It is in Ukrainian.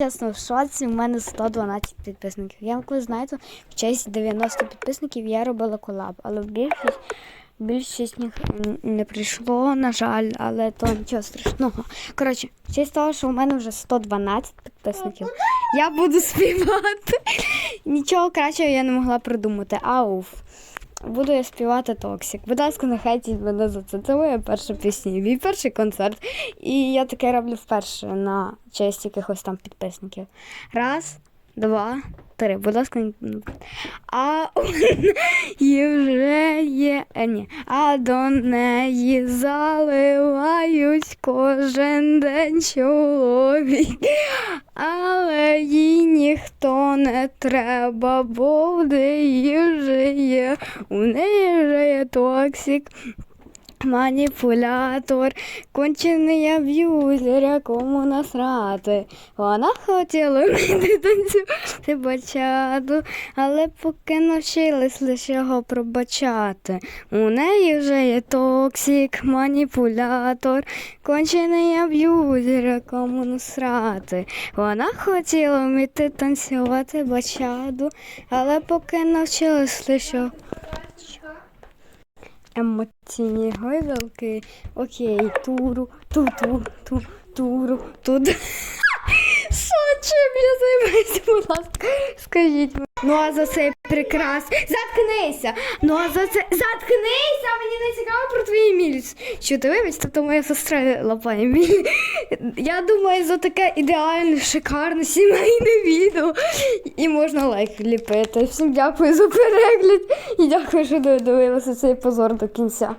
Чесно, в шоці в мене 112 підписників. Я коли знаєте, в честь 90 підписників я робила колаб, але більшість, більшість них не прийшло, на жаль, але то нічого страшного. Коротше, в честь того, що у мене вже 112 підписників, я буду співати. Нічого кращого я не могла придумати. Ауф. Буду я співати Токсик. Будь ласка, не мене за це. Це моя перша пісня, мій перший концерт. І я таке роблю вперше на честь якихось там підписників. Раз, два, три. Будь ласка, не- а у вже є. е, ні. А до неї заливають кожен день чоловік. Але їй ніхто не треба, бо в вже є. У неї вже є токсик. Маніпулятор, кончений аб'юзер, якому насрати. Вона хотіла вміти танцювати бачату, але поки навчилась лише його пробачати. У неї вже є токсик, маніпулятор, кончений аб'юзер, якому насрати. Вона хотіла вміти танцювати бачаду, але поки навчилась лише емоційні гойдалки. Окей, туру, ту-ту, ту, туру, тут. Що чим я займаюся, будь ласка, скажіть мені. Ну а за цей прекрас. Заткнися! Ну а за це. Заткнися! Мені не цікаво про твій міліс. Що ти вибач, тобто моя сестра лапає мілі. Я думаю, за таке ідеальне, шикарне сімейне відео. І можна лайк ліпити. Всім дякую за перегляд і дякую, що додивилися цей позор до кінця.